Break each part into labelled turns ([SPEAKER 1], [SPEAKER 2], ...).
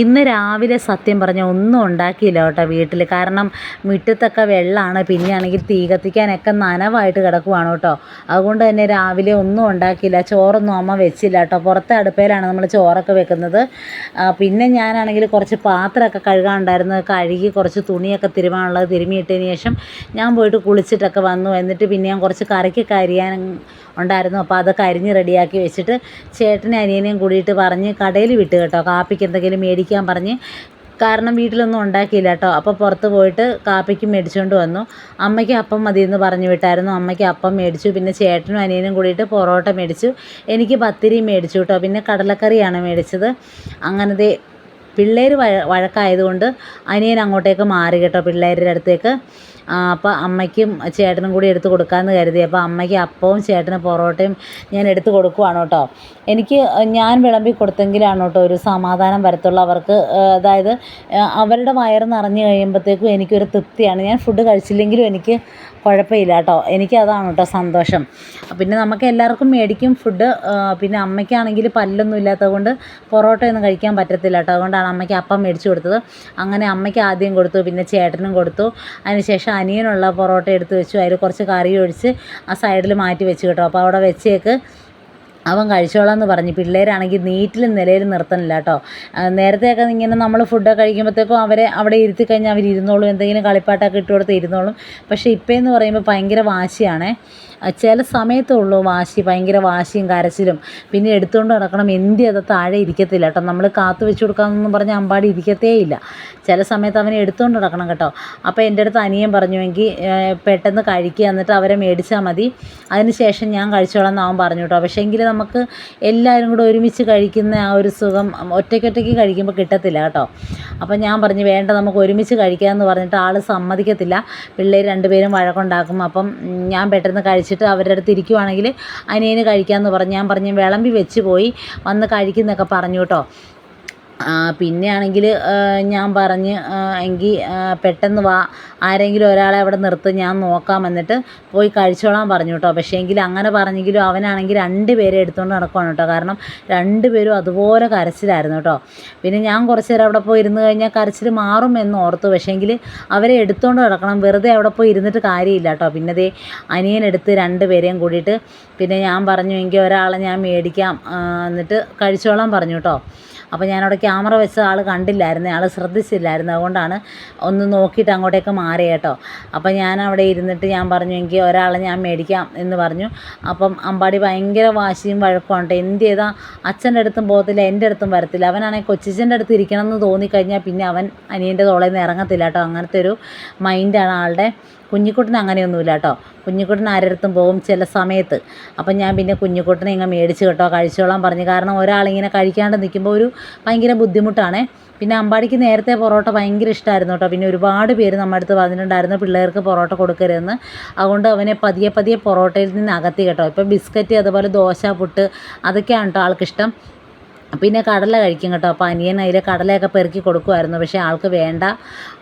[SPEAKER 1] ഇന്ന് രാവിലെ സത്യം പറഞ്ഞാൽ ഒന്നും ഉണ്ടാക്കിയില്ല കേട്ടോ വീട്ടിൽ. കാരണം മുറ്റത്തൊക്കെ വെള്ളമാണ്. പിന്നെയാണെങ്കിൽ തീ കത്തിക്കാനൊക്കെ നനവായിട്ട് കിടക്കുവാണ് കേട്ടോ. അതുകൊണ്ട് തന്നെ രാവിലെ ഒന്നും ഉണ്ടാക്കിയില്ല. ചോറൊന്നും അമ്മ വെച്ചില്ല കേട്ടോ. പുറത്തെ അടുപ്പയിലാണ് നമ്മൾ ചോറൊക്കെ വെക്കുന്നത്. പിന്നെ ഞാനാണെങ്കിൽ കുറച്ച് പാത്രമൊക്കെ കഴുകാനുണ്ടായിരുന്നു. കഴുകി കുറച്ച് തുണിയൊക്കെ തിരുമാനുള്ളത് തിരുമിയിട്ടതിന് ശേഷം ഞാൻ പോയിട്ട് കുളിച്ചിട്ടൊക്കെ വന്നു. എന്നിട്ട് പിന്നെ ഞാൻ കുറച്ച് കറിക്കൊക്കെ അരിയാൻ ഉണ്ടായിരുന്നു. അപ്പോൾ അതൊക്കെ അരിഞ്ഞ് റെഡിയാക്കി വെച്ചിട്ട് ചേട്ടനെ അനിയനെയും കൂടിയിട്ട് പറഞ്ഞ് കടയിൽ വിട്ട് കേട്ടോ. കാപ്പിക്ക് എന്തെങ്കിലും മേടിക്കാൻ പറഞ്ഞ് കാരണം വീട്ടിലൊന്നും ഉണ്ടാക്കിയില്ല കേട്ടോ. അപ്പോൾ പുറത്ത് പോയിട്ട് കാപ്പിക്ക് മേടിച്ചുകൊണ്ട് വന്നു. അമ്മയ്ക്ക് അപ്പം മതി എന്ന് പറഞ്ഞു വിട്ടായിരുന്നു. അമ്മയ്ക്ക് അപ്പം മേടിച്ചു. പിന്നെ ചേട്ടനും അനിയനും കൂടിയിട്ട് പൊറോട്ട മേടിച്ചു. എനിക്ക് പത്തിരി മേടിച്ചു കേട്ടോ. പിന്നെ കടലക്കറിയാണ് മേടിച്ചത്. അങ്ങനത്തെ പിള്ളേർ വഴ വഴക്കായതുകൊണ്ട് അനിയൻ അങ്ങോട്ടേക്ക് മാറി കേട്ടോ പിള്ളേരുടെ അടുത്തേക്ക്. ആ, അപ്പോൾ അമ്മയ്ക്കും ചേട്ടനും കൂടി എടുത്ത് കൊടുക്കാമെന്ന് കരുതി. അപ്പോൾ അമ്മയ്ക്ക് അപ്പവും ചേട്ടന് പൊറോട്ടയും ഞാൻ എടുത്ത് കൊടുക്കുവാണ് കേട്ടോ. എനിക്ക് ഞാൻ വിളമ്പി കൊടുത്തെങ്കിലാണ് കേട്ടോ ഒരു സമാധാനം വരത്തുള്ളൂ. അവർക്ക് അതായത് അവരുടെ വയറ് നിറഞ്ഞു കഴിയുമ്പോഴത്തേക്കും എനിക്കൊരു തൃപ്തിയാണ്. ഞാൻ ഫുഡ് കഴിച്ചില്ലെങ്കിലും എനിക്ക് കുഴപ്പമില്ല കേട്ടോ. എനിക്ക് അതാണ് കേട്ടോ സന്തോഷം. പിന്നെ നമുക്ക് എല്ലാവർക്കും മേടിക്കും ഫുഡ് പിന്നെ അമ്മയ്ക്കാണെങ്കിൽ പല്ലൊന്നും ഇല്ലാത്തത് കൊണ്ട് പൊറോട്ടയൊന്നും കഴിക്കാൻ പറ്റത്തില്ല കേട്ടോ. അതുകൊണ്ടാണ് അമ്മയ്ക്ക് അപ്പം മേടിച്ചു കൊടുത്തത്. അങ്ങനെ അമ്മയ്ക്ക് ആദ്യം കൊടുത്തു പിന്നെ ചേട്ടനും കൊടുത്തു. അതിനുശേഷം അനിയനുള്ള പൊറോട്ട എടുത്ത് വെച്ചു. അതിൽ കുറച്ച് കറി ഒഴിച്ച് ആ സൈഡിൽ മാറ്റി വെച്ച് കേട്ടോ. അപ്പോൾ അവിടെ വെച്ചേക്ക് അവൻ കഴിച്ചോളാം എന്ന് പറഞ്ഞു. പിള്ളേരാണെങ്കിൽ നീറ്റിലും നിലയിലും നിർത്തണില്ല കേട്ടോ. നേരത്തെയൊക്കെ ഇങ്ങനെ നമ്മൾ ഫുഡൊക്കെ കഴിക്കുമ്പോഴത്തേക്കും അവരെ അവിടെ ഇരുത്തി കഴിഞ്ഞാൽ അവർ ഇരുന്നോളും എന്തെങ്കിലും കളിപ്പാട്ടൊക്കെ ഇട്ട് കൊടുത്ത് ഇരുന്നോളും. പക്ഷേ ഇപ്പം എന്ന് പറയുമ്പോൾ ഭയങ്കര വാശിയാണേ. ചില സമയത്തേ ഉള്ളൂ വാശി ഭയങ്കര വാശിയും കരച്ചിലും. പിന്നെ എടുത്തുകൊണ്ട് നടക്കണം എന്തി അത് താഴെ ഇരിക്കത്തില്ല കേട്ടോ. നമ്മൾ കാത്തു വെച്ച് കൊടുക്കാമെന്നൊന്നും പറഞ്ഞ് അമ്പാടി ഇരിക്കത്തേ ഇല്ല. ചില സമയത്ത് അവനെ എടുത്തുകൊണ്ട് നടക്കണം കേട്ടോ. അപ്പോൾ എന്റെ അടുത്ത് അനിയൻ പറഞ്ഞുവെങ്കിൽ പെട്ടെന്ന് കഴിക്കുക എന്നിട്ട് അവരെ മേടിച്ചാൽ മതി. അതിനുശേഷം ഞാൻ കഴിച്ചോളാം എന്ന് അവൻ പറഞ്ഞു കേട്ടോ. പക്ഷേ എങ്കിൽ നമുക്ക് എല്ലാവരും കൂടെ ഒരുമിച്ച് കഴിക്കുന്ന ആ ഒരു സുഖം ഒറ്റയ്ക്കൊറ്റയ്ക്ക് കഴിക്കുമ്പോൾ കിട്ടത്തില്ല കേട്ടോ. അപ്പോൾ ഞാൻ പറഞ്ഞു വേണ്ട നമുക്ക് ഒരുമിച്ച് കഴിക്കാമെന്ന് പറഞ്ഞിട്ട് ആൾ സമ്മതിക്കത്തില്ല. പിള്ളേർ രണ്ടുപേരും വഴക്കുണ്ടാക്കും. അപ്പം ഞാൻ പെട്ടെന്ന് കഴിച്ചിട്ട് അവരുടെ അടുത്ത് ഇരിക്കുവാണെങ്കിൽ അനിയന് കഴിക്കാമെന്ന് പറഞ്ഞ് ഞാൻ പറഞ്ഞു വിളമ്പി വെച്ച് പോയി വന്ന് കഴിക്കുന്നൊക്കെ പറഞ്ഞു കേട്ടോ. പിന്നെയാണെങ്കിൽ ഞാൻ പറഞ്ഞ് എങ്കിൽ പെട്ടെന്ന് വാ ആരെങ്കിലും ഒരാളെ അവിടെ നിർത്ത് ഞാൻ നോക്കാം എന്നിട്ട് പോയി കഴിച്ചോളാൻ പറഞ്ഞു കേട്ടോ പക്ഷേ എങ്കിൽ അങ്ങനെ പറഞ്ഞെങ്കിലും അവനാണെങ്കിൽ രണ്ട് പേരെ എടുത്തുകൊണ്ട് നടക്കുവാണ് കേട്ടോ കാരണം രണ്ട് പേരും അതുപോലെ കരച്ചിലായിരുന്നു കേട്ടോ പിന്നെ ഞാൻ കുറച്ച് നേരം അവിടെ പോയി ഇരുന്ന് കഴിഞ്ഞാൽ കരച്ചിൽ മാറും എന്ന് ഓർത്തു. പക്ഷേ പക്ഷേങ്കിൽ അവരെ എടുത്തുകൊണ്ട് നടക്കണം. വെറുതെ അവിടെ പോയി ഇരുന്നിട്ട് കാര്യമില്ല കേട്ടോ പിന്നെ ദേ അനിയനെടുത്ത് രണ്ട് പേരെയും കൂടിയിട്ട് പിന്നെ ഞാൻ പറഞ്ഞു എങ്കിൽ ഒരാളെ ഞാൻ മേടിക്കാം എന്നിട്ട് കഴിച്ചോളാൻ പറഞ്ഞു കേട്ടോ അപ്പോൾ ഞാനവിടെ ക്യാമറ വെച്ച ആൾ കണ്ടില്ലായിരുന്നു ആൾ ശ്രദ്ധിച്ചില്ലായിരുന്നു. അതുകൊണ്ടാണ് ഒന്ന് നോക്കിയിട്ട് അങ്ങോട്ടേക്ക് മാറി കേട്ടോ. അപ്പോൾ ഞാൻ അവിടെ ഇരുന്നിട്ട് ഞാൻ പറഞ്ഞു എനിക്ക് ഒരാളെ ഞാൻ മേടിക്കാം എന്ന് പറഞ്ഞു. അപ്പം അമ്പാടി ഭയങ്കര വാശിയും വഴക്കുമാണ് കേട്ടോ. എന്ത് ചെയ്താൽ അച്ഛന്റെ അടുത്തും പോകത്തില്ല എന്റെ അടുത്തും വരത്തില്ല. അവനാണെങ്കിൽ കൊച്ചിച്ചന്റെ അടുത്ത് ഇരിക്കണം എന്ന് തോന്നിക്കഴിഞ്ഞാൽ പിന്നെ അവൻ അനിയന്റെ തോളയിൽ നിന്ന് ഇറങ്ങത്തില്ല കേട്ടോ. അങ്ങനത്തെ ഒരു മൈൻഡാണ് ആളുടെ. കുഞ്ഞിക്കുട്ടന് അങ്ങനെയൊന്നുമില്ല കേട്ടോ. കുഞ്ഞിക്കുട്ടൻ ആരടുത്തും പോകും ചില സമയത്ത്. അപ്പം ഞാൻ പിന്നെ കുഞ്ഞിക്കുട്ടനെ ഇങ്ങനെ മേടിച്ച് കേട്ടോ കഴിച്ചോളാൻ പറഞ്ഞു. കാരണം ഒരാളിങ്ങനെ കഴിക്കാണ്ട് നിൽക്കുമ്പോൾ ഒരു ഭയങ്കര ബുദ്ധിമുട്ടാണ്. പിന്നെ അമ്പാടിക്ക് നേരത്തെ പൊറോട്ട ഭയങ്കര ഇഷ്ടമായിരുന്നു കേട്ടോ. പിന്നെ ഒരുപാട് പേര് നമ്മുടെ അടുത്ത് പറഞ്ഞിട്ടുണ്ടായിരുന്നു പിള്ളേർക്ക് പൊറോട്ട കൊടുക്കരുതെന്ന്. അതുകൊണ്ട് അവനെ പതിയെ പതിയെ പൊറോട്ടയിൽ നിന്ന് അകത്തി കേട്ടോ. ഇപ്പോൾ ബിസ്ക്കറ്റ് അതുപോലെ ദോശ പുട്ട് അതൊക്കെയാണ് കേട്ടോ ആൾക്കിഷ്ടം. പിന്നെ കടല കഴിക്കും കേട്ടോ. അപ്പോൾ അനിയൻ അതിൽ കടലയൊക്കെ പെറുക്കി കൊടുക്കുമായിരുന്നു പക്ഷേ ആൾക്ക് വേണ്ട.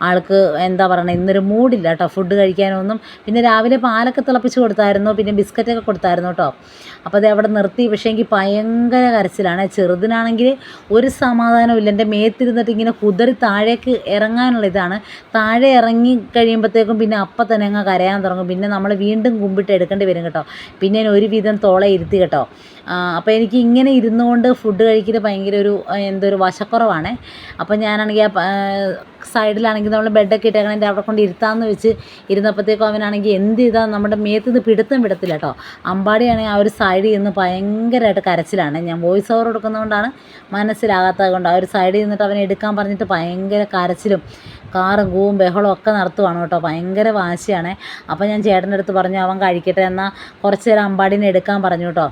[SPEAKER 1] ആൾക്ക് എന്താ പറയണത് ഇന്നൊരു മൂടില്ല കേട്ടോ. ഫുഡ് കഴിക്കാനൊന്നും. പിന്നെ രാവിലെ പാലൊക്കെ തിളപ്പിച്ച് കൊടുത്തായിരുന്നു. പിന്നെ ബിസ്ക്കറ്റൊക്കെ കൊടുത്തായിരുന്നു കേട്ടോ. അപ്പോൾ അത് അവിടെ നിർത്തി. പക്ഷേ എനിക്ക് ഭയങ്കര കരച്ചിലാണ്. ചെറുതിനാണെങ്കിൽ ഒരു സമാധാനവും ഇല്ല. എന്റെ മേത്തിരുന്നിട്ട് ഇങ്ങനെ കുതറി താഴേക്ക് ഇറങ്ങാനുള്ള ഇതാണ്. താഴെ ഇറങ്ങി കഴിയുമ്പോഴത്തേക്കും പിന്നെ അപ്പം തന്നെ അങ്ങ് കരയാൻ തുടങ്ങും. പിന്നെ നമ്മൾ വീണ്ടും കുമ്പിട്ട് എടുക്കേണ്ടി വരും കേട്ടോ. പിന്നെ ഒരു ഒരുവിധം തോളെ ഇരുത്തി കേട്ടോ. അപ്പോൾ എനിക്ക് ഇങ്ങനെ ഇരുന്നുകൊണ്ട് ഫുഡ് കഴിക്കൽ ഭയങ്കര ഒരു എന്തോ ഒരു വശക്കുറവാണ്. അപ്പോൾ ഞാനാണെങ്കിൽ ആ, സൈഡിലാണെങ്കിൽ നമ്മൾ ബെഡൊക്കെ ഇട്ടേക്കണതിന്റെ അവിടെ കൊണ്ട് ഇരുത്താമെന്ന് വെച്ച് ഇരുന്നപ്പോഴത്തേക്കും അവനാണെങ്കിൽ എന്ത് ചെയ്താൽ നമ്മുടെ മേത്ത് നിന്ന് പിടുത്തം വിടത്തില്ല കേട്ടോ അമ്പാടിയാണെങ്കിൽ ആ ഒരു സൈഡിൽ നിന്ന് ഭയങ്കരമായിട്ട് കരച്ചിലാണ്. ഞാൻ വോയിസ് ഓവർ കൊടുക്കുന്നതുകൊണ്ടാണ് മനസ്സിലാകാത്തത് കൊണ്ട് ആ ഒരു സൈഡിൽ നിന്നിട്ട് അവനെ എടുക്കാൻ പറഞ്ഞിട്ട് ഭയങ്കര കരച്ചിലും കാറും കൂവും ബഹളവും ഒക്കെ നടത്തുവാണ് കേട്ടോ ഭയങ്കര വാശിയാണ്. അപ്പോൾ ഞാൻ ചേട്ടന്റെ അടുത്ത് പറഞ്ഞു അവൻ കഴിക്കട്ടെ എന്നാൽ കുറച്ച് നേരം അമ്പാടിനെ എടുക്കാൻ പറഞ്ഞു കേട്ടോ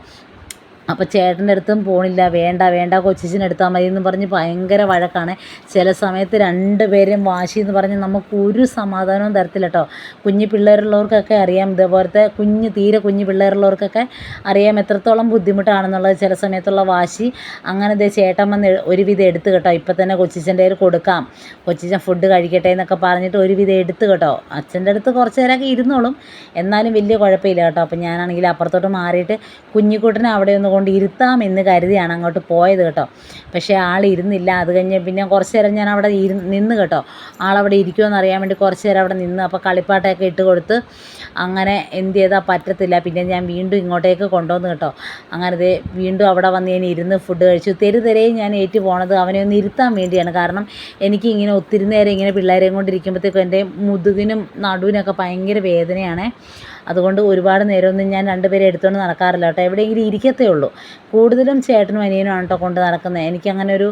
[SPEAKER 1] അപ്പോൾ ചേട്ടന്റെ അടുത്തും പോണില്ല. വേണ്ട വേണ്ട കൊച്ചിനെ എടുത്താൽ മതി എന്ന് പറഞ്ഞ് ഭയങ്കര വഴക്കാണ്. ചില സമയത്ത് രണ്ട് പേരും വാശി എന്ന് പറഞ്ഞ് നമുക്ക് ഒരു സമാധാനവും തരത്തില്ല കേട്ടോ കുഞ്ഞു പിള്ളേരുള്ളവർക്കൊക്കെ അറിയാം. ഇതേപോലത്തെ കുഞ്ഞ് തീരെ കുഞ്ഞു പിള്ളേരുള്ളവർക്കൊക്കെ അറിയാം എത്രത്തോളം ബുദ്ധിമുട്ടാണെന്നുള്ളത് ചില സമയത്തുള്ള വാശി. അങ്ങനെ ദേ ചേട്ടൻ വന്ന് ഒരുവിധം എടുത്ത് കേട്ടോ. ഇപ്പം തന്നെ കൊച്ചിച്ചന്റെ കയ്യിൽ കൊടുക്കാം. കൊച്ചിച്ചൻ ഫുഡ് കഴിക്കട്ടെ എന്നൊക്കെ പറഞ്ഞിട്ട് ഒരുവിധം എടുത്ത് കേട്ടോ. അച്ഛന്റെ അടുത്ത് കുറച്ച് നേരമൊക്കെ ഇരുന്നോളും. എന്നാലും വലിയ കുഴപ്പമില്ല കേട്ടോ. അപ്പം ഞാനാണെങ്കിൽ അപ്പുറത്തോട്ട് മാറിയിട്ട് കുഞ്ഞിക്കുട്ടനെ അവിടെ ഒന്ന് കൊണ്ട് ഇരുത്താം എന്ന് കരുതിയാണ് അങ്ങോട്ട് പോയത് കേട്ടോ. പക്ഷേ ആൾ ഇരുന്നില്ല. അത് കഴിഞ്ഞ് പിന്നെ കുറച്ച് നേരം ഞാൻ അവിടെ ഇരു നിന്ന് കേട്ടോ. ആളവിടെ ഇരിക്കുമെന്ന് അറിയാൻ വേണ്ടി കുറച്ച് നേരം അവിടെ നിന്ന് അപ്പോൾ കളിപ്പാട്ടൊക്കെ ഇട്ട് കൊടുത്ത് അങ്ങനെ എന്ത് ചെയ്താൽ പറ്റത്തില്ല. പിന്നെ ഞാൻ വീണ്ടും ഇങ്ങോട്ടേക്ക് കൊണ്ടുവന്ന് കേട്ടോ. അങ്ങനെ ദേ വീണ്ടും അവിടെ വന്ന് ഞാൻ ഇരുന്ന് ഫുഡ് കഴിച്ചു. തെരു തെരയും ഞാൻ ഏറ്റു പോണത് അവനെ ഒന്ന് ഇരുത്താൻ വേണ്ടിയാണ്. കാരണം എനിക്ക് ഇങ്ങനെ ഒത്തിരി നേരം ഇങ്ങനെ പിള്ളേരെയും കൊണ്ടിരിക്കുമ്പോഴത്തേക്കും എന്റെ മുതുകിനും നടുവിനൊക്കെ ഭയങ്കര വേദനയാണ്. അതുകൊണ്ട് ഒരുപാട് നേരമൊന്നും ഞാൻ രണ്ടുപേരെ എടുത്തുകൊണ്ട് നടക്കാറില്ല കേട്ടോ. എവിടെയെങ്കിലും ഇരിക്കത്തേ ഉള്ളൂ. കൂടുതലും ചേട്ടനും അനിയനുമാണ് കേട്ടോ കൊണ്ട് നടക്കുന്നത്. എനിക്കങ്ങനെ ഒരു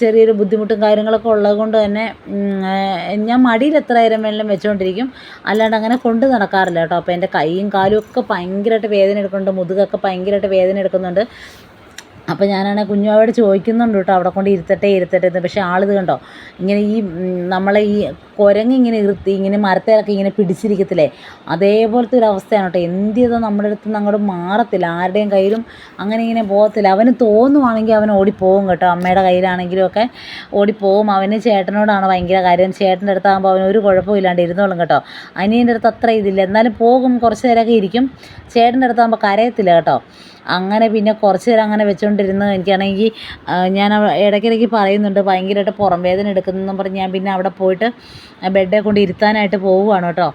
[SPEAKER 1] ചെറിയൊരു ബുദ്ധിമുട്ടും കാര്യങ്ങളൊക്കെ ഉള്ളത് കൊണ്ട് തന്നെ ഞാൻ മടിയിൽ എത്ര നേരം വേണമെങ്കിലും വെച്ചുകൊണ്ടിരിക്കും അല്ലാണ്ട് അങ്ങനെ കൊണ്ട് നടക്കാറില്ല കേട്ടോ. അപ്പോൾ എന്റെ കൈയും കാലും ഒക്കെ ഭയങ്കരമായിട്ട് വേദന എടുക്കുന്നുണ്ട്. മുതുകൊക്കെ ഭയങ്കരമായിട്ട് വേദന എടുക്കുന്നുണ്ട്. അപ്പോൾ ഞാനാണെ കുഞ്ഞുവാവോട് ചോദിക്കുന്നുണ്ട് കേട്ടോ അവിടെ കൊണ്ട് ഇരുത്തട്ടെ ഇരുത്തട്ടെ എന്ന്. പക്ഷേ ആളിത് കണ്ടോ ഇങ്ങനെ ഈ നമ്മളെ ഈ കുരങ്ങ് ഇങ്ങനെ ഇരുത്തി ഇങ്ങനെ മരത്തേലൊക്കെ ഇങ്ങനെ പിടിച്ചിരിക്കത്തില്ലേ അതേപോലത്തെ ഒരു അവസ്ഥയാണ് കേട്ടോ. എന്ത് ചെയ്താൽ നമ്മുടെ അടുത്ത് നിന്ന് അങ്ങോട്ട് മാറത്തില്ല ആരുടെയും കയ്യിലും അങ്ങനെ ഇങ്ങനെ പോകത്തില്ല. അവന് തോന്നുവാണെങ്കിൽ അവൻ ഓടിപ്പോവും കേട്ടോ. അമ്മയുടെ കയ്യിലാണെങ്കിലും ഒക്കെ ഓടിപ്പോവും. അവന് ചേട്ടനോടാണ് ഭയങ്കര കാര്യം. ചേട്ടന്റെ അടുത്താകുമ്പോൾ അവന് ഒരു കുഴപ്പമില്ലാണ്ട് ഇരുന്നോളും കേട്ടോ. അനിയന്റെ അടുത്ത് അത്ര ഇതില്ല. എന്നാലും പോകും കുറച്ച് നേരമൊക്കെ ഇരിക്കും. ചേട്ടന്റെ അടുത്താകുമ്പോൾ കരയത്തില്ല കേട്ടോ. അങ്ങനെ പിന്നെ കുറച്ച് നേരം അങ്ങനെ വെച്ചുകൊണ്ടിരുന്നു എനിക്കാണെങ്കിൽ ഞാൻ ഇടയ്ക്കിടയ്ക്ക് പറയുന്നുണ്ട് ഭയങ്കരമായിട്ട് പുറം വേദന എടുക്കുന്നെന്നും പറഞ്ഞ് ഞാൻ പിന്നെ അവിടെ പോയിട്ട് ബെഡ് കൊണ്ട് ഇരുത്താനായിട്ട് പോവുകയാണ് കേട്ടോ.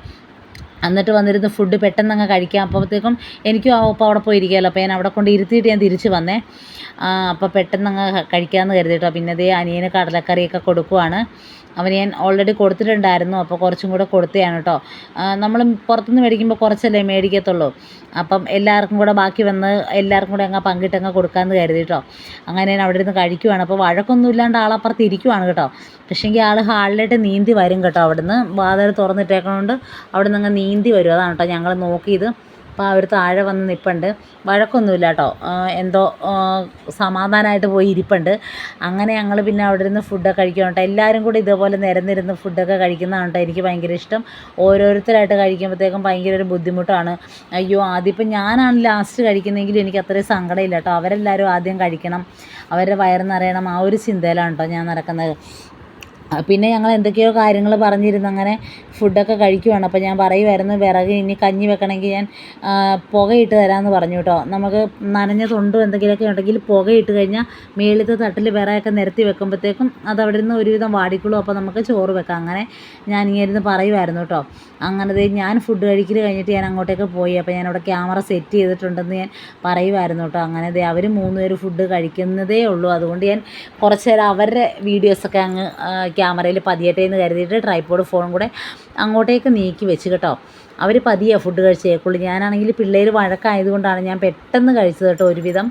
[SPEAKER 1] എന്നിട്ട് വന്നിരുന്ന് ഫുഡ് പെട്ടെന്ന് അങ്ങ് കഴിക്കാം. അപ്പോഴത്തേക്കും എനിക്കും ആ ഒപ്പം അവിടെ പോയിരിക്കുമല്ലോ അപ്പോൾ ഞാൻ അവിടെ കൊണ്ട് ഇരുത്തിയിട്ട് ഞാൻ തിരിച്ച് വന്നേ. അപ്പോൾ പെട്ടെന്ന് അങ്ങ് കഴിക്കാമെന്ന് കരുതി കേട്ടോ. പിന്നെ അതേ അനിയന് കടലക്കറിയൊക്കെ കൊടുക്കുവാണ്. അവന് ഞാൻ ഓൾറെഡി കൊടുത്തിട്ടുണ്ടായിരുന്നു അപ്പോൾ കുറച്ചും കൂടെ കൊടുത്തതാണ് കേട്ടോ നമ്മൾ പുറത്തുനിന്ന് മേടിക്കുമ്പോൾ കുറച്ചല്ലേ മേടിക്കത്തുള്ളൂ. അപ്പം എല്ലാവർക്കും കൂടെ ബാക്കി വന്ന് എല്ലാവർക്കും കൂടെ അങ്ങ് പങ്കിട്ടങ്ങ് കൊടുക്കാമെന്ന് കരുതി അങ്ങനെ ഞാൻ അവിടെ ഇരുന്ന് കഴിക്കുവാണ്. അപ്പോൾ വഴക്കൊന്നും ഇല്ലാണ്ട് ആളപ്പുറത്ത് ഇരിക്കുവാണ് കേട്ടോ പക്ഷേങ്കിൽ ആൾ ഹാളിലോട്ട് നീന്തി വരും കേട്ടോ അവിടുന്ന്. വാതിൽ തുറന്നിട്ടേക്കണോണ്ട് അവിടെ നിന്ന് അങ്ങ് നീന്തി വരും. അതാണ് കേട്ടോ ഞങ്ങൾ നോക്കിയത്. അപ്പോൾ അവർ താഴെ വന്ന് നിൽപ്പുണ്ട് വഴക്കൊന്നുമില്ല കേട്ടോ എന്തോ സമാധാനമായിട്ട് പോയി ഇരിപ്പുണ്ട്. അങ്ങനെ ഞങ്ങൾ പിന്നെ അവിടെ ഇരുന്ന് ഫുഡൊക്കെ കഴിക്കണം കേട്ടോ. എല്ലാവരും കൂടി ഇതേപോലെ നിരന്നിരുന്ന് ഫുഡൊക്കെ കഴിക്കുന്നതാണ് കേട്ടോ എനിക്ക് ഭയങ്കര ഇഷ്ടം. ഓരോരുത്തരായിട്ട് കഴിക്കുമ്പോഴത്തേക്കും ഭയങ്കര ഒരു ബുദ്ധിമുട്ടാണ്. അയ്യോ ആദ്യം ഇപ്പം ഞാനാണ് ലാസ്റ്റ് കഴിക്കുന്നതെങ്കിലും എനിക്ക് അത്രയും സങ്കടമില്ല കേട്ടോ. അവരെല്ലാവരും ആദ്യം കഴിക്കണം. അവരുടെ വയറ് നിറയണം. ആ ഒരു ചിന്തയിലാണ് കേട്ടോ ഞാൻ നടക്കുന്നത്. പിന്നെ ഞങ്ങൾ എന്തൊക്കെയോ കാര്യങ്ങൾ പറഞ്ഞിരുന്നു. അങ്ങനെ ഫുഡൊക്കെ കഴിക്കുവാണ്. അപ്പോൾ ഞാൻ പറയുമായിരുന്നു വിറക് ഇനി കഞ്ഞി വെക്കണമെങ്കിൽ ഞാൻ പുകയിട്ട് തരാമെന്ന് പറഞ്ഞു കേട്ടോ. നമുക്ക് നനഞ്ഞ തൊണ്ടും എന്തെങ്കിലുമൊക്കെ ഉണ്ടെങ്കിൽ പുകയിട്ട് കഴിഞ്ഞാൽ മേളിലത്തെ തട്ടിൽ വിറകൊക്കെ നിരത്തി വെക്കുമ്പോഴത്തേക്കും അത് നിന്ന് ഒരുവിധം വാടിക്കുള്ളൂ അപ്പോൾ നമുക്ക് ചോറ് വെക്കാം. അങ്ങനെ ഞാൻ ഇങ്ങനെ ഇരുന്ന് പറയുമായിരുന്നു കേട്ടോ. അങ്ങനെ ഞാൻ ഫുഡ് കഴിക്കൽ കഴിഞ്ഞിട്ട് ഞാൻ അങ്ങോട്ടേക്ക് പോയി. അപ്പോൾ ഞാൻ അവിടെ ക്യാമറ സെറ്റ് ചെയ്തിട്ടുണ്ടെന്ന് ഞാൻ പറയുമായിരുന്നു കേട്ടോ. അങ്ങനെ ദേ അവർ മൂന്ന് പേര് ഫുഡ് കഴിക്കുന്നതേ ഉള്ളൂ. അതുകൊണ്ട് ഞാൻ കുറച്ച് നേരം അവരുടെ വീഡിയോസൊക്കെ അങ്ങ് ക്യാമറയിൽ പതിയട്ടെ എന്ന് കരുതിയിട്ട് ട്രൈപ്പോഡ് ഫോണും കൂടെ അങ്ങോട്ടേക്ക് നീക്കി വെച്ച് കേട്ടോ. അവർ പതിയെ ഫുഡ് കഴിച്ചേക്കുള്ളൂ. ഞാനാണെങ്കിൽ പിള്ളേർ വഴക്കായതുകൊണ്ടാണ് ഞാൻ പെട്ടെന്ന് കഴിച്ചത് കേട്ടോ ഒരുവിധം.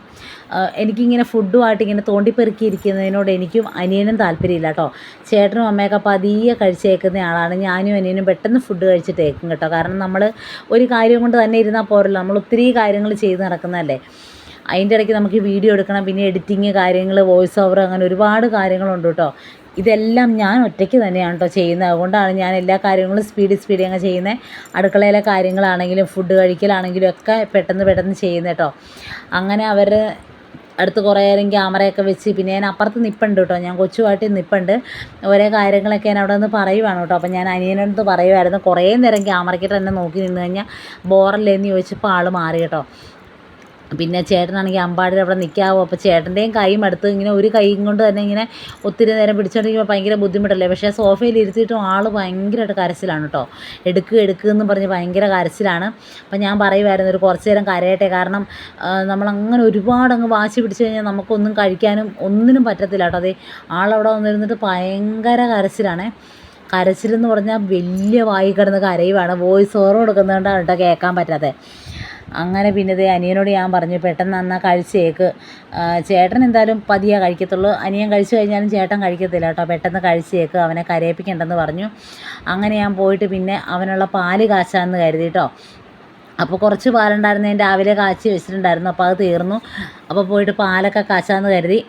[SPEAKER 1] എനിക്കിങ്ങനെ ഫുഡുമായിട്ട് ഇങ്ങനെ തോണ്ടിപ്പെറുക്കിയിരിക്കുന്നതിനോട് എനിക്കും അനിയനും താല്പര്യമില്ല കേട്ടോ. ചേട്ടനും അമ്മയൊക്കെ പതിയെ കഴിച്ചേക്കുന്ന ആളാണ്. ഞാനും അനിയനും പെട്ടെന്ന് ഫുഡ് കഴിച്ചിട്ടേക്കും കേട്ടോ. കാരണം നമ്മൾ ഒരു കാര്യം കൊണ്ട് തന്നെ ഇരുന്നാൽ പോരല്ലോ. നമ്മൾ ഒത്തിരി കാര്യങ്ങൾ ചെയ്ത് നടക്കുന്നതല്ലേ. അതിന്റെ ഇടയ്ക്ക് നമുക്ക് വീഡിയോ എടുക്കണം. പിന്നെ എഡിറ്റിങ് കാര്യങ്ങൾ വോയിസ് ഓവർ അങ്ങനെ ഒരുപാട് കാര്യങ്ങളുണ്ട് കേട്ടോ. ഇതെല്ലാം ഞാൻ ഒറ്റയ്ക്ക് തന്നെയാണ് കേട്ടോ ചെയ്യുന്നത്. അതുകൊണ്ടാണ് ഞാൻ എല്ലാ കാര്യങ്ങളും സ്പീഡ് സ്പീഡ് അങ്ങ് ചെയ്യുന്നത് അടുക്കളയിലെ കാര്യങ്ങളാണെങ്കിലും ഫുഡ് കഴിക്കലാണെങ്കിലും ഒക്കെ പെട്ടെന്ന് പെട്ടെന്ന് ചെയ്യുന്നത് കേട്ടോ അങ്ങനെ അവർ അടുത്ത് കുറേ നേരം ക്യാമറയൊക്കെ വെച്ച് പിന്നെ ഞാൻ അപ്പുറത്ത് നിൽപ്പുണ്ട് കേട്ടോ ഞാൻ കൊച്ചുമായിട്ട് നിൽപ്പുണ്ട് ഓരോ കാര്യങ്ങളൊക്കെ ഞാൻ അവിടെ നിന്ന് പറയുവാണ് കേട്ടോ അപ്പോൾ ഞാൻ അനിയനടുത്ത് പറയുമായിരുന്നു കുറേ നേരം ക്യാമറയ്ക്കിട്ട് തന്നെ നോക്കി നിന്ന് കഴിഞ്ഞാൽ ബോറല്ലേന്ന് ചോദിച്ചപ്പോൾ ആൾ മാറി കേട്ടോ പിന്നെ ചേട്ടനാണെങ്കിൽ അമ്പാടിൽ അവിടെ നിൽക്കാവോ? അപ്പോൾ ചേട്ടന്റെയും കൈയും അടുത്ത് ഇങ്ങനെ ഒരു കൈയും കൊണ്ട് തന്നെ ഇങ്ങനെ ഒത്തിരി നേരം പിടിച്ചോണ്ടിരിക്കുമ്പോൾ ഭയങ്കര ബുദ്ധിമുട്ടല്ലേ? പക്ഷേ സോഫയിൽ ഇരുത്തിയിട്ടും ആൾ ഭയങ്കരമായിട്ട് കരച്ചിലാണ് കേട്ടോ. എടുക്കുക എടുക്കുക എന്ന് പറഞ്ഞ് ഭയങ്കര കരച്ചിലാണ്. അപ്പം ഞാൻ പറയുമായിരുന്നു ഒരു കുറച്ച് നേരം കരയട്ടെ. കാരണം നമ്മളങ്ങനെ ഒരുപാട് അങ്ങ് വാശി പിടിച്ചു കഴിഞ്ഞാൽ നമുക്കൊന്നും കഴിക്കാനും ഒന്നിനും പറ്റത്തില്ല കേട്ടോ. അതേ ആളവിടെ വന്നിരുന്നിട്ട് ഭയങ്കര കരച്ചിലാണേ. കരച്ചിലെന്ന് പറഞ്ഞാൽ വലിയ വായി കിടന്ന് കരയുവാണ്. വോയിസ് ഓവർ കൊടുക്കുന്നതുകൊണ്ടാണ് കേട്ടോ കേൾക്കാൻ പറ്റാത്തത്. അങ്ങനെ പിന്നെ ദേ അനിയനോട് ഞാൻ പറഞ്ഞു പെട്ടെന്ന് എന്നാൽ കഴിച്ചേക്ക്. ചേട്ടൻ എന്തായാലും പതിയെ കഴിക്കത്തുള്ളൂ. അനിയൻ കഴിച്ചു കഴിഞ്ഞാലും ചേട്ടൻ കഴിക്കത്തില്ല കേട്ടോ. പെട്ടെന്ന് കഴിച്ചേക്ക് അവനെ കരയിപ്പിക്കണ്ടെന്ന് പറഞ്ഞു. അങ്ങനെ ഞാൻ പോയിട്ട് പിന്നെ അവനുള്ള പാൽ കാച്ചാന്ന് കരുതി കേട്ടോ അപ്പോൾ കുറച്ച് പാലുണ്ടായിരുന്നു രാവിലെ കാച്ചി വെച്ചിട്ടുണ്ടായിരുന്നു. അപ്പോൾ അത് തീർന്നു. അപ്പോൾ പോയിട്ട് പാലൊക്കെ കാച്ചാന്ന് കരുതി.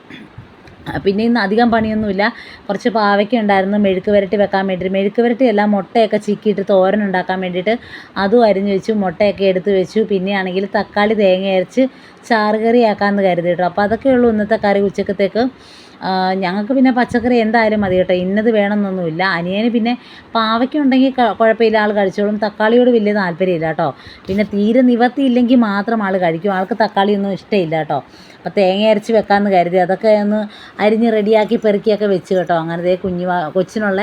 [SPEAKER 1] പിന്നെ ഇന്ന് അധികം പണിയൊന്നുമില്ല. കുറച്ച് പാവയ്ക്ക ഉണ്ടായിരുന്നു. മെഴുക്ക് വരട്ടി വെക്കാൻ വേണ്ടിയിട്ട് മെഴുക്ക് വരട്ടി എല്ലാം മുട്ടയൊക്കെ ചിക്കിയിട്ട് തോരൻ ഉണ്ടാക്കാൻ വേണ്ടിയിട്ട് അതും അരിഞ്ഞ് വെച്ചു മുട്ടയൊക്കെ എടുത്ത് വെച്ചു. പിന്നെ ആണെങ്കിൽ തക്കാളി തേങ്ങ അരച്ച് ചാറുകറിയാക്കാമെന്ന് കരുതി കേട്ടോ അപ്പോൾ അതൊക്കെ ഉള്ളൂ ഇന്നത്തെ കറി ഉച്ചക്കത്തേക്ക്. ഞങ്ങൾക്ക് പിന്നെ പച്ചക്കറി എന്തായാലും മതി കേട്ടോ. ഇന്നത് വേണമെന്നൊന്നുമില്ല. അനിയന് പിന്നെ പാവയ്ക്ക ഉണ്ടെങ്കിൽ കുഴപ്പമില്ല. ആൾ കഴിച്ചോളും. തക്കാളിയോട് വലിയ താല്പര്യമില്ല കേട്ടോ. പിന്നെ തീരെ നിവർത്തിയില്ലെങ്കിൽ മാത്രം ആൾ കഴിക്കും. ആൾക്ക് തക്കാളിയൊന്നും ഇഷ്ടമില്ല കേട്ടോ. അപ്പോൾ തേങ്ങ അരച്ച് വെക്കാമെന്ന് കരുതി. അതൊക്കെ ഒന്ന് അരിഞ്ഞ് റെഡിയാക്കി പെറുക്കിയൊക്കെ വെച്ച് കേട്ടോ. അങ്ങനത്തെ കുഞ്ഞു കൊച്ചിനുള്ള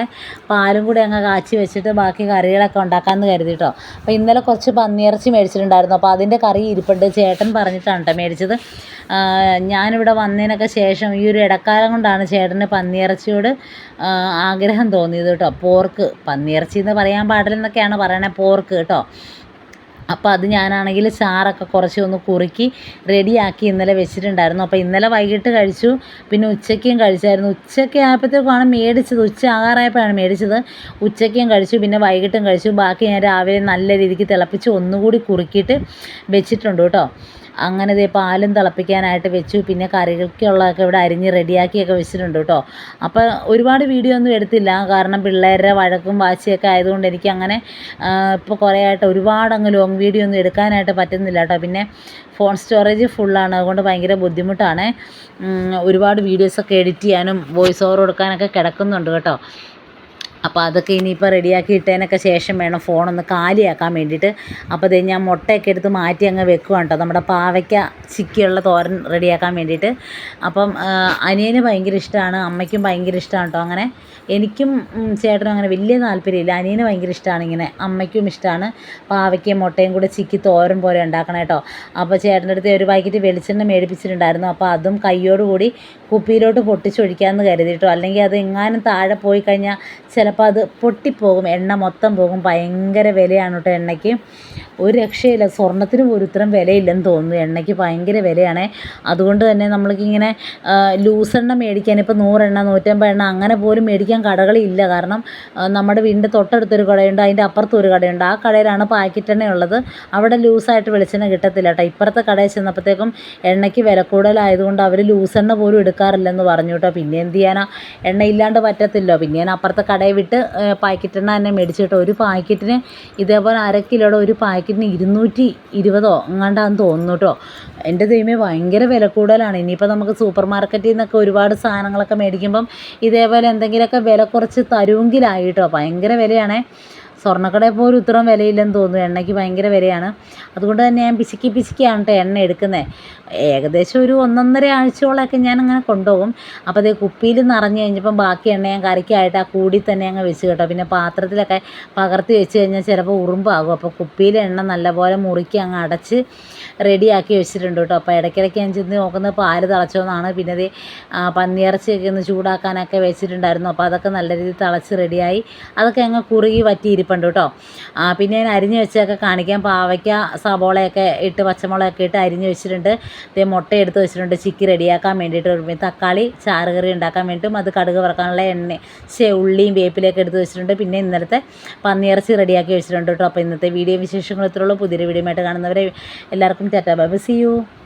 [SPEAKER 1] പാലും കൂടി അങ്ങ് കാച്ചി വെച്ചിട്ട് ബാക്കി കറികളൊക്കെ ഉണ്ടാക്കാമെന്ന് കരുതി കേട്ടോ. അപ്പോൾ ഇന്നലെ കുറച്ച് പന്നിയിറച്ചി മേടിച്ചിട്ടുണ്ടായിരുന്നു. അപ്പോൾ അതിന്റെ കറി ഇരിപ്പുണ്ട്. ചേട്ടൻ പറഞ്ഞിട്ടാണ് കേട്ടോ മേടിച്ചത്. ഞാനിവിടെ വന്നതിനൊക്കെ ശേഷം ഈ ഒരു ഇടക്കാലം കൊണ്ടാണ് ചേട്ടന് പന്നിയിറച്ചിയോട് ആഗ്രഹം തോന്നിയത് കേട്ടോ. പോർക്ക്. പന്നിയിറച്ചി എന്ന് പറയാൻ പാടില്ലെന്നൊക്കെയാണ് പറയണേ പോർക്ക് കേട്ടോ. അപ്പോൾ അത് ഞാനാണെങ്കിൽ ചാറൊക്കെ കുറച്ച് ഒന്ന് കുറുക്കി റെഡിയാക്കി ഇന്നലെ വെച്ചിട്ടുണ്ടായിരുന്നു. അപ്പോൾ ഇന്നലെ വൈകിട്ട് കഴിച്ചു പിന്നെ ഉച്ചയ്ക്കും കഴിച്ചായിരുന്നു. ഉച്ചയ്ക്ക് ആയപ്പോഴത്തേക്കാണ് മേടിച്ചത്. ഉച്ച ആകാറായപ്പോഴാണ് മേടിച്ചത്. ഉച്ചയ്ക്കും കഴിച്ചു പിന്നെ വൈകിട്ടും കഴിച്ചു. ബാക്കി ഞാൻ രാവിലെ നല്ല രീതിക്ക് തിളപ്പിച്ച് ഒന്നുകൂടി കുറുക്കിയിട്ട് വെച്ചിട്ടുണ്ട് കേട്ടോ. അങ്ങനെ ദേ പാലും തിളപ്പിക്കാനായിട്ട് വെച്ചു. പിന്നെ കറികൾക്കുള്ളതൊക്കെ ഇവിടെ അരിഞ്ഞ് റെഡിയാക്കിയൊക്കെ വെച്ചിട്ടുണ്ട് കേട്ടോ. അപ്പോൾ ഒരുപാട് വീഡിയോ ഒന്നും എടുത്തില്ല. കാരണം പിള്ളേരുടെ വഴക്കും വാശിയൊക്കെ ആയതുകൊണ്ട് എനിക്ക് അങ്ങനെ ഇപ്പോൾ കുറേ ആയിട്ട് ഒരുപാട് അങ്ങ് ലോങ് വീഡിയോ ഒന്നും എടുക്കാനായിട്ട് പറ്റുന്നില്ല കേട്ടോ. പിന്നെ ഫോൺ സ്റ്റോറേജ് ഫുള്ളാണ് അതുകൊണ്ട് ഭയങ്കര ബുദ്ധിമുട്ടാണ്. ഒരുപാട് വീഡിയോസൊക്കെ എഡിറ്റ് ചെയ്യാനും വോയിസ് ഓവർ കൊടുക്കാനൊക്കെ കിടക്കുന്നുണ്ട് കേട്ടോ. അപ്പോൾ അതൊക്കെ ഇനിയിപ്പോൾ റെഡിയാക്കി ഇട്ടതിനൊക്കെ ശേഷം വേണം ഫോണൊന്ന് കാലിയാക്കാൻ വേണ്ടിയിട്ട്. അപ്പോൾ അത് ഞാൻ മുട്ടയൊക്കെ എടുത്ത് മാറ്റി അങ്ങ് വെക്കുവാണ് കേട്ടോ നമ്മുടെ പാവയ്ക്ക ചിക്കിയുള്ള തോരൻ റെഡിയാക്കാൻ വേണ്ടിയിട്ട്. അപ്പം അനിയന് ഭയങ്കര ഇഷ്ടമാണ് അമ്മയ്ക്കും ഭയങ്കര ഇഷ്ടമാണ് കേട്ടോ അങ്ങനെ. എനിക്കും ചേട്ടനും അങ്ങനെ വലിയ താല്പര്യമില്ല. അനിയന് ഭയങ്കര ഇഷ്ടമാണ് ഇങ്ങനെ. അമ്മയ്ക്കും ഇഷ്ടമാണ് പാവയ്ക്കയും മുട്ടയും കൂടെ ചിക്കി തോരൻ പോലെ ഉണ്ടാക്കണം കേട്ടോ അപ്പോൾ ചേട്ടന്റെ അടുത്ത് ഒരു പാക്കറ്റ് വെളിച്ചെണ്ണ മേടിപ്പിച്ചിട്ടുണ്ടായിരുന്നു. അപ്പോൾ അതും കയ്യോടുകൂടി കുപ്പിയിലോട്ട് പൊട്ടിച്ചൊഴിക്കാമെന്ന് കരുതിയിട്ടോ. അല്ലെങ്കിൽ അത് എങ്ങാനും താഴെ പോയി കഴിഞ്ഞാൽ ചിലപ്പോൾ അത് പൊട്ടിപ്പോകും എണ്ണ മൊത്തം പോകും. ഭയങ്കര വിലയാണ് കേട്ടോ എണ്ണയ്ക്ക്. ഒരു രക്ഷയില്ല. സ്വർണത്തിന് പോലും ഇത്രയും വിലയില്ലെന്ന് തോന്നുന്നു. എണ്ണയ്ക്ക് ഭയങ്കര വിലയാണേ. അതുകൊണ്ട് തന്നെ നമ്മൾക്കിങ്ങനെ ലൂസെണ്ണ മേടിക്കാൻ ഇപ്പോൾ നൂറെണ്ണ നൂറ്റമ്പത് എണ്ണ അങ്ങനെ പോലും മേടിക്കാൻ കടകളില്ല. കാരണം നമ്മുടെ വീടിന്റെ തൊട്ടടുത്തൊരു കടയുണ്ട് അതിന്റെ അപ്പുറത്തും ഒരു കടയുണ്ട്. ആ കടയിലാണ് പാക്കറ്റ് എണ്ണ ഉള്ളത്. അവിടെ ലൂസായിട്ട് വെളിച്ചെണ്ണ കിട്ടത്തില്ല കേട്ടോ. ഇപ്പുറത്തെ കടയിൽ ചെന്നപ്പോഴത്തേക്കും എണ്ണയ്ക്ക് വില കൂടുതലായതുകൊണ്ട് അവർ ലൂസെണ്ണ പോലും എടുക്കാറില്ലെന്ന് പറഞ്ഞു കേട്ടോ. പിന്നെ എന്ത് ചെയ്യാനാ? എണ്ണ ഇല്ലാണ്ട് പറ്റത്തില്ലോ. പിന്നെ ഞാൻ അപ്പുറത്തെ കടയിൽ വിട്ട് പാക്കറ്റ് എണ്ണ തന്നെ മേടിച്ചു കേട്ടോ. ഒരു പാക്കറ്റിന് ഇതേപോലെ അര കിലോയുടെ ഒരു പാക്കറ്റിന് ഇരുന്നൂറ്റി ഇരുപതോ അങ്ങാണ്ടാന്ന് തോന്നുന്നു കേട്ടോ. എന്റെ ദൈവമേ ഭയങ്കര വില കൂടുതലാണ്. ഇനിയിപ്പോൾ നമുക്ക് സൂപ്പർ മാർക്കറ്റിൽ നിന്നൊക്കെ ഒരുപാട് സാധനങ്ങളൊക്കെ മേടിക്കുമ്പം ഇതേപോലെ എന്തെങ്കിലുമൊക്കെ വില കുറച്ച് തരുമെങ്കിലായി കേട്ടോ. ഭയങ്കര വിലയാണേ. സ്വർണക്കടയിൽ പോലും ഇത്രയും വിലയില്ലെന്ന് തോന്നുന്നു. എണ്ണയ്ക്ക് ഭയങ്കര വിലയാണ്. അതുകൊണ്ട് തന്നെ ഞാൻ പിശുക്കി പിശുക്കിയാണ് കേട്ടോ എണ്ണ എടുക്കുന്നത് ഏകദേശം ഒരു ഒന്നൊന്നര ആഴ്ചയോളമൊക്കെ ഞാൻ അങ്ങനെ കൊണ്ടുപോകും. അപ്പോൾ അതേ കുപ്പിയിൽ നിറഞ്ഞു കഴിഞ്ഞപ്പം ബാക്കി എണ്ണ ഞാൻ കറിക്കായിട്ട് ആ കൂടി തന്നെ അങ്ങ് വെച്ച് കേട്ടോ. പിന്നെ പാത്രത്തിലൊക്കെ പകർത്തി വെച്ച് കഴിഞ്ഞാൽ ചിലപ്പോൾ ഉറുമ്പാകും. അപ്പോൾ കുപ്പിയിലെ എണ്ണ നല്ലപോലെ മുറുക്കി അങ്ങ് അടച്ച് റെഡിയാക്കി വെച്ചിട്ടുണ്ട് കേട്ടോ. അപ്പോൾ ഇടയ്ക്കിടയ്ക്ക് ഞാൻ ചെന്ന് നോക്കുന്നത് പാൽ തിളച്ചോന്നാണ് പിന്നെ ഇത് പന്നിയിറച്ചിയൊക്കെ ഒന്ന് ചൂടാക്കാനൊക്കെ വെച്ചിട്ടുണ്ടായിരുന്നു. അപ്പോൾ അതൊക്കെ നല്ല രീതിയിൽ തിളച്ച് റെഡിയായി. അതൊക്കെ അങ്ങ് കുറുകി വറ്റിയിരിപ്പുണ്ട് കേട്ടോ. പിന്നെ ഞാൻ അരിഞ്ഞ് വെച്ചൊക്കെ കാണിക്കാൻ പാവയ്ക്ക സവോളയൊക്കെ ഇട്ട് പച്ചമുളകൊക്കെ ഇട്ട് അരിഞ്ഞ് വെച്ചിട്ടുണ്ട്. ഇതേ മുട്ട എടുത്ത് വെച്ചിട്ടുണ്ട്. ചിക്കി റെഡിയാക്കാൻ വേണ്ടിയിട്ട് തക്കാളി ചാറ് കറി ഉണ്ടാക്കാൻ വേണ്ടിയിട്ടും അത് കടുക് വറക്കാനുള്ള എണ്ണ ശേ ഉള്ളിയും വേപ്പിലൊക്കെ എടുത്ത് വെച്ചിട്ടുണ്ട്. പിന്നെ ഇന്നലത്തെ പന്നിയിറച്ചി റെഡിയാക്കി വെച്ചിട്ടുണ്ട് കേട്ടോ. അപ്പോൾ ഇന്നത്തെ വീഡിയോ വിശേഷങ്ങൾ ഇത്രയുള്ളൂ പുതിയൊരു വീഡിയോ ആയിട്ട് കാണുന്നവരെ എല്ലാവർക്കും ടാറ്റാ. By C U